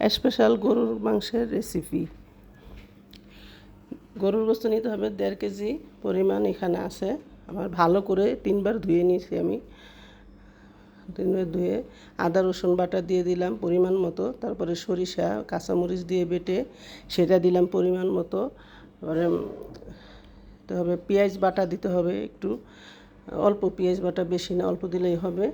Special গরুর মাংসের recipe গরুর গোস্ত নিতে হবে দেড় কেজি পরিমাণ এখানে আছে। আমার ভালো করে তিনবার ধুয়ে নিয়েছি আমি। তিনবার ধুয়ে আদা, রসুন বাটা দিয়ে দিলাম পরিমাণ মতো। তারপরে সরিষা, কাঁচামরিচ দিয়ে বেটে সেটা দিলাম পরিমাণ মতো। তারপরে দিতে হবে পেঁয়াজ বাটা দিতে হবে একটু। অল্প পেঁয়াজ বাটা বেশি না, অল্প দিলেই হবে।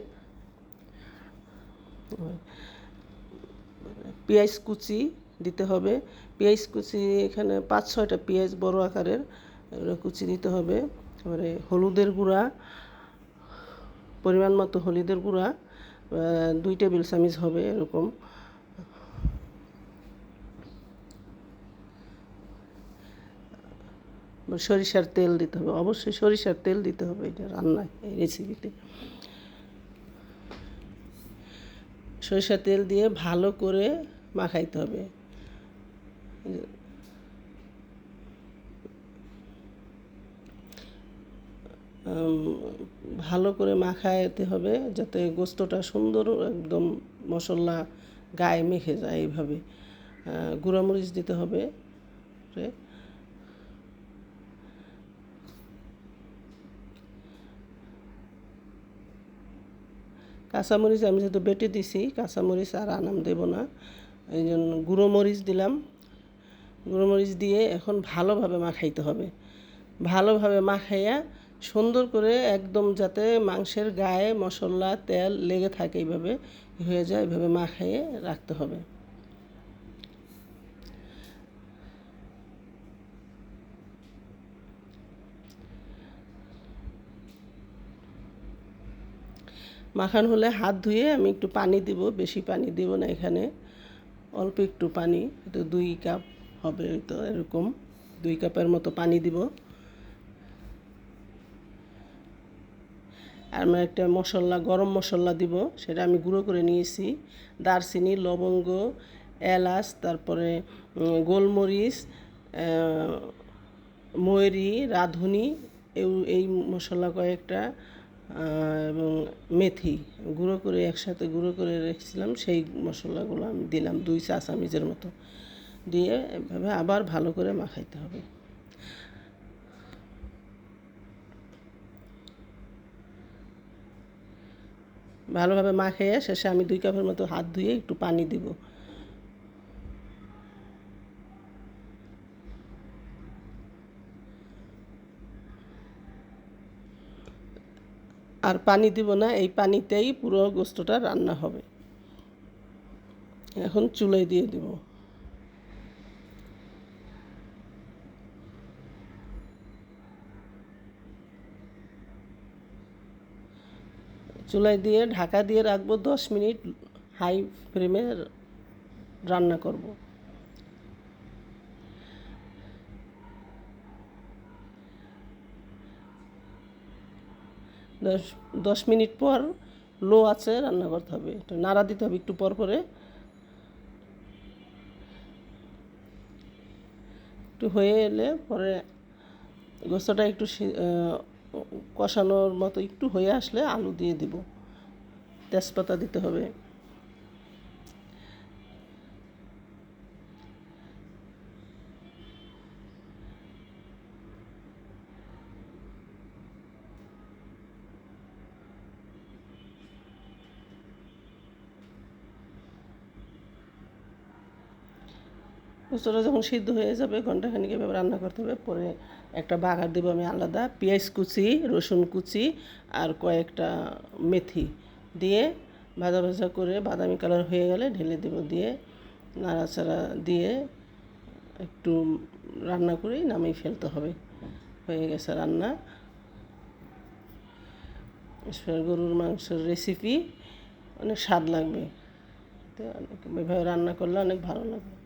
পেঁয়াজ কুচি দিতে হবে। পেঁয়াজ কুচি এখানে পাঁচ, ছয়টা পেঁয়াজ বড় আকারের কুচি দিতে হবে। তারপরে হলুদের গুঁড়া, পরিমাণ মতো হলুদের গুঁড়া দুই টেবিল চামচ হবে এরকম। সরিষার তেল দিতে হবে। অবশ্যই সরিষার তেল দিতে হবে এটা রান্নায়, এই রেসিপিতে সরিষার তেল দিয়ে ভালো করে মাখাইতে হবে। ভালো করে মাখাইতে হবে যাতে গোস্তটা সুন্দর একদম মশলা গায়ে মেখে যায় এইভাবে। গুঁড়ামরিচ দিতে হবে। কাঁচামরিচ আমি যেহেতু বেটে দিছি, কাঁচামরিচ আর আনাম দেব না। এই জন্য গুঁড়ো মরিচ দিলাম। গুঁড়ো মরিচ দিয়ে এখন ভালোভাবে মাখাইতে হবে। ভালোভাবে মাখাইয়া সুন্দর করে একদম যাতে মাংসের গায়ে মশলা, তেল লেগে থাকে এইভাবে হয়ে যায়, এইভাবে মাখাইয়ে রাখতে হবে। মাখান হলে হাত ধুয়ে আমি একটু পানি দিব, বেশি পানি দিব না এখানে। অল্প একটু পানি তো দুই কাপ হবে তো এরকম, দুই কাপের মতো পানি দিব। আর আমি একটা মশলা, গরম মশলা দিব, সেটা আমি গুঁড়ো করে নিয়েছি। দারচিনি, লবঙ্গ, এলাচ, তারপরে গোলমরিচ ময়ূরি, রাঁধুনি এই- মশলা কয়েকটা। এবং মেথি গুঁড়ো করে একসাথে গুঁড়ো করে রেখেছিলাম, সেই মশলাগুলো আমি দিলাম দুই চা চামচের মতো। দিয়ে এভাবে আবার ভালো করে মাখাইতে হবে। ভালোভাবে মাখিয়ে শেষে আমি দুই কাপের মতো হাত ধুয়ে একটু পানি দিব। আর পানি দিব না, এই পানিতেই পুরো গোস্তটা রান্না হবে। এখন চুলায় দিয়ে দিব। চুলায় দিয়ে ঢাকা দিয়ে রাখব, দশ মিনিট হাই ফ্লেমে রান্না করব। দশ দশ মিনিট পর লো আছে, রান্না করতে হবে। একটু নাড়া দিতে হবে একটু পর পরে। একটু হয়ে এলে পরে গোস্তটা একটু কষানোর মতো একটু হয়ে আসলে আলু দিয়ে দিব। তেজপাতা দিতে হবে। গোস্তটা যখন সিদ্ধ হয়ে যাবে ঘন্টাখানিক এভাবে রান্না করতে হবে। পরে একটা বাগার দেবো আমি আলাদা, পেঁয়াজ কুচি, রসুন কুচি আর কয়েকটা মেথি দিয়ে ভাজা ভাজা করে বাদামি কালার হয়ে গেলে ঢেলে দেবো দিয়ে, নাড়াচাড়া দিয়ে একটু রান্না করেই নামিয়ে ফেলতে হবে। হয়ে গেছে রান্না। গরুর মাংসের রেসিপি অনেক স্বাদ লাগবে। তো অনেক এভাবে রান্না করলে অনেক ভালো লাগবে।